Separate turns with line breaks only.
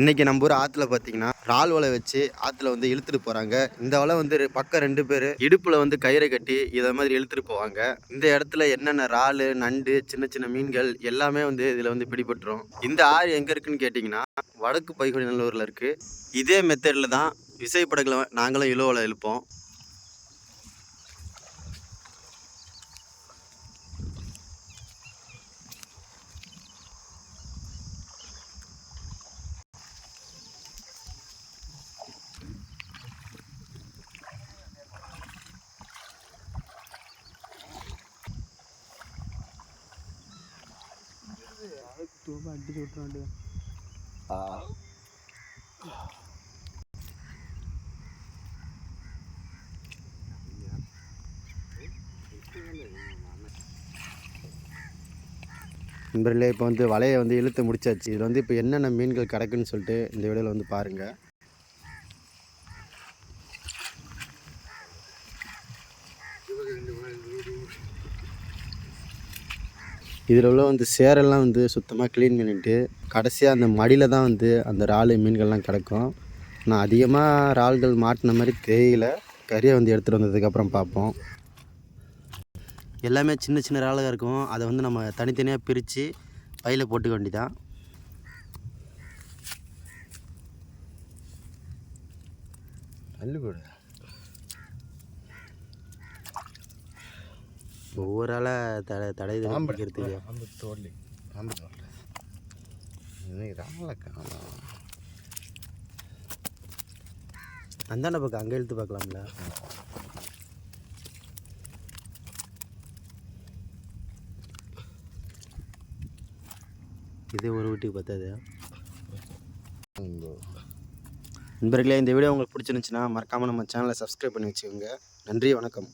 இன்றைக்கி நம்ம ஊர் ஆற்றுல பார்த்தீங்கன்னா இறால் வலை வச்சு ஆற்றுல வந்து இழுத்துட்டு போகிறாங்க இந்த வலை வந்து பக்கம் ரெண்டு பேர் இடுப்பில் வந்து கயிறை கட்டி இதை மாதிரி இழுத்துட்டு போவாங்க. இந்த இடத்துல என்னென்ன இறால் நண்டு சின்ன சின்ன மீன்கள் எல்லாமே வந்து இதில் வந்து பிடிபட்டுரும். இந்த ஆறு எங்கே இருக்குன்னு கேட்டிங்கன்னா வடக்கு பைகுடி நல்லூரில் இருக்குது இதே மெத்தடில் தான் விசைப்படகுல நாங்களும் இழுவ இழுப்போம். இழுப்போம்
அடிச்சு விட்டுறாண்டு
நண்பர்களே இப்போ வந்து வலையை வந்து இழுத்து முடிச்சாச்சு. இதில் வந்து இப்போ என்னென்ன மீன்கள் கிடக்குன்னு சொல்லிட்டு இந்த வீடியோவில் வந்து பாருங்கள் இதில் உள்ள வந்து சேரெல்லாம் வந்து சுத்தமாக க்ளீன் பண்ணிட்டு கடைசியாக அந்த மடியில் தான் வந்து அந்த இறால் மீன்கள்லாம் கிடக்கும். நான் அதிகமாக இறால்கள் மாட்டின மாதிரி தெரியல. கறியை வந்து எடுத்துகிட்டு வந்ததுக்கப்புறம் பார்ப்போம். எல்லாமே சின்ன சின்ன இறாலாக இருக்கும். அதை வந்து நம்ம தனித்தனியாக பிரித்து பையில் போட்டுக்க வேண்டிதான்.
அள்ளு கூட
ஒவ்வொரு ஆளாக தடை தடை பிடிக்கிறதுக்கு
அந்த தோல் அந்த தோல் இன்னைக்கு ராமலை காணும்.
அந்தாண்ட பக்கம் அங்கே இழுத்து பார்க்கலாம்ல. இது ஒரு வீட்டுக்கு பத்தாது. நண்பர்களே இந்த வீடியோ உங்களுக்கு பிடிச்சிருந்துச்சுன்னா மறக்காமல் நம்ம சேனலை சப்ஸ்கிரைப் பண்ணி வச்சுக்கோங்க. நன்றி வணக்கம்.